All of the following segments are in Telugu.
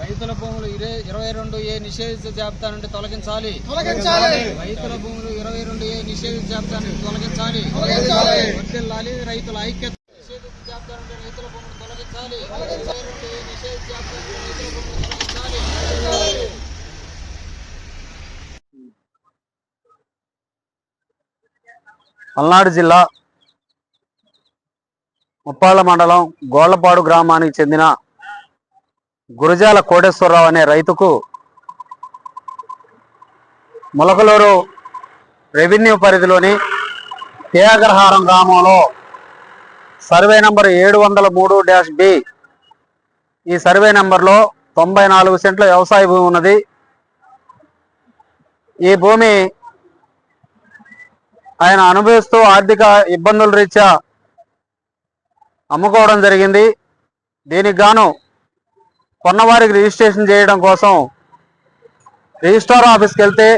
రైతుల భూములు ఇరే ఇరవై రెండు ఏ నిషేధిత జాబితా నుండి తొలగించాలి. తొలగించాలి. రైతుల భూములు ఇరవై రెండు ఏ నిషేధిత జాబితా నుండి తొలగించాలి. తొలగించాలి. వర్ధిల్లాలి రైతుల ఐక్యత. నిషేధిత జాబితా నుండి రైతుల భూములు తొలగించాలి. ఇరవై రెండు ఏ నిషేధిత జాబితా నుండి రైతుల భూములు తొలగించాలి. పల్నాడు జిల్లా ముప్పాళ్ళ మండలం గోళ్ళపాడు గ్రామానికి చెందిన గురజాల కోటేశ్వరరావు అనే రైతుకు ములకలూరు రెవెన్యూ పరిధిలోని త్యాగరహారం గ్రామంలో సర్వే నంబర్ ఏడు వందల మూడు డాష్ బి. ఈ సర్వే నంబర్లో తొంభై నాలుగు సెంట్ల వ్యవసాయ భూమి ఉన్నది. ఈ భూమి ఆయన అనుభవిస్తూ ఆర్థిక ఇబ్బందుల రీత్యా అమ్ముకోవడం జరిగింది. దీనికి గాను కొన్నవారికి రిజిస్ట్రేషన్ చేయడం కోసం రిజిస్ట్రార్ ఆఫీస్కి వెళ్తే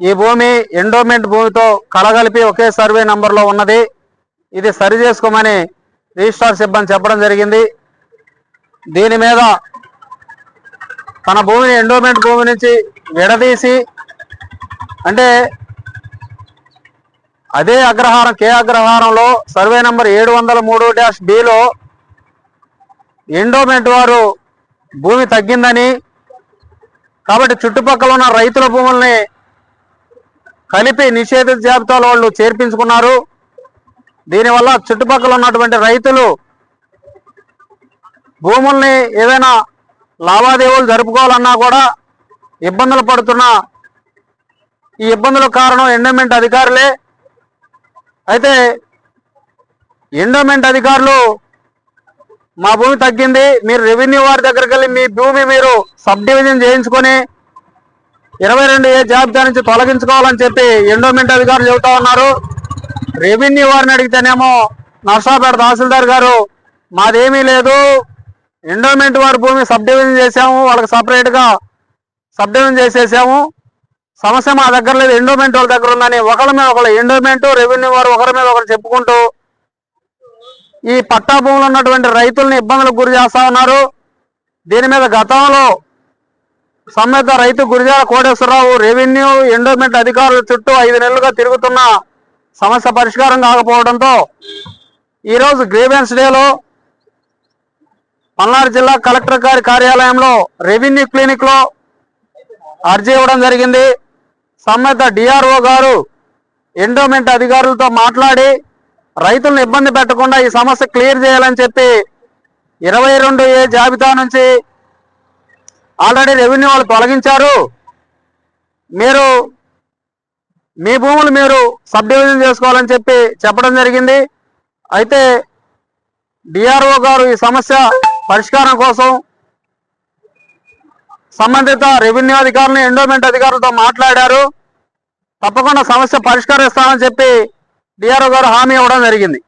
ఈ భూమి ఎండోమెంట్ భూమితో కలగలిపి ఒకే సర్వే నంబర్లో ఉన్నది. ఇది సరి చేసుకోమని రిజిస్ట్రార్ సిబ్బంది చెప్పడం జరిగింది. దీని మీద తన భూమిని ఎండోమెంట్ భూమి నుంచి విడదీసి అంటే అదే అగ్రహారం కే అగ్రహారంలో సర్వే నంబర్ ఏడు వందల మూడు డాష్ బిలో ఎండోమెంట్ వారు భూమి తగ్గిందని కాబట్టి చుట్టుపక్కల ఉన్న రైతుల భూముల్ని కలిపి నిషేధ జాబితాలో వాళ్ళు చేర్పించుకున్నారు. దీనివల్ల చుట్టుపక్కల ఉన్నటువంటి రైతులు భూముల్ని ఏదైనా లావాదేవీలు జరుపుకోవాలన్నా కూడా ఇబ్బందులు పడుతున్న ఈ ఇబ్బందుల కారణం ఎండోమెంట్ అధికారులే. అయితే ఎండోమెంట్ అధికారులు మా భూమి తగ్గింది మీరు రెవెన్యూ వారి దగ్గరికి వెళ్ళి మీ భూమి మీరు సబ్ డివిజన్ చేయించుకొని ఇరవై రెండు ఏ జాబితా నుంచి తొలగించుకోవాలని చెప్పి ఎండోమెంట్ అధికారులు చెబుతా ఉన్నారు. రెవెన్యూ వారిని అడిగితేనేమో నర్సాపేట తహసీల్దార్ గారు మాదేమీ లేదు ఎండోమెంట్ వారి భూమి సబ్ డివిజన్ చేసాము వాళ్ళకి సపరేట్గా సబ్ డివిజన్ చేసేసాము. సమస్య మా దగ్గర లేదు ఎండోమెంట్ వాళ్ళ దగ్గర ఉందని. ఒకరి మీద ఒకరు ఎండోమెంట్ రెవెన్యూ వారు ఒకరి మీద ఒకరు చెప్పుకుంటూ ఈ పట్టా భూములు ఉన్నటువంటి రైతుల్ని ఇబ్బందులకు గురి చేస్తా ఉన్నారు. దీని మీద గతంలో సమ్మెత రైతు గురిజాల కోటేశ్వరరావు రెవెన్యూ ఎండోమెంట్ అధికారుల చుట్టూ ఐదు నెలలుగా తిరుగుతున్న సమస్య పరిష్కారం కాకపోవడంతో ఈరోజు గ్రీవెన్స్ డేలో పల్నాడు జిల్లా కలెక్టర్ గారి కార్యాలయంలో రెవెన్యూ క్లినిక్లో అర్జీ ఇవ్వడం జరిగింది. సంబంధిత డిఆర్ఓ గారు ఎండోమెంట్ అధికారులతో మాట్లాడి రైతులను ఇబ్బంది పెట్టకుండా ఈ సమస్య క్లియర్ చేయాలని చెప్పి ఇరవై రెండు ఏ జాబితా నుంచి ఆల్రెడీ రెవెన్యూ వాళ్ళు తొలగించారు. మీరు మీ భూములు మీరు సబ్ డివిజన్ చేసుకోవాలని చెప్పి చెప్పడం జరిగింది. అయితే డిఆర్ఓ గారు ఈ సమస్య పరిష్కారం కోసం సంబంధిత రెవెన్యూ అధికారులు ఎండోమెంట్ అధికారులతో మాట్లాడారు. తప్పకుండా సమస్య పరిష్కరిస్తామని చెప్పి డిఆర్ఓ గారు హామీ ఇవ్వడం జరిగింది.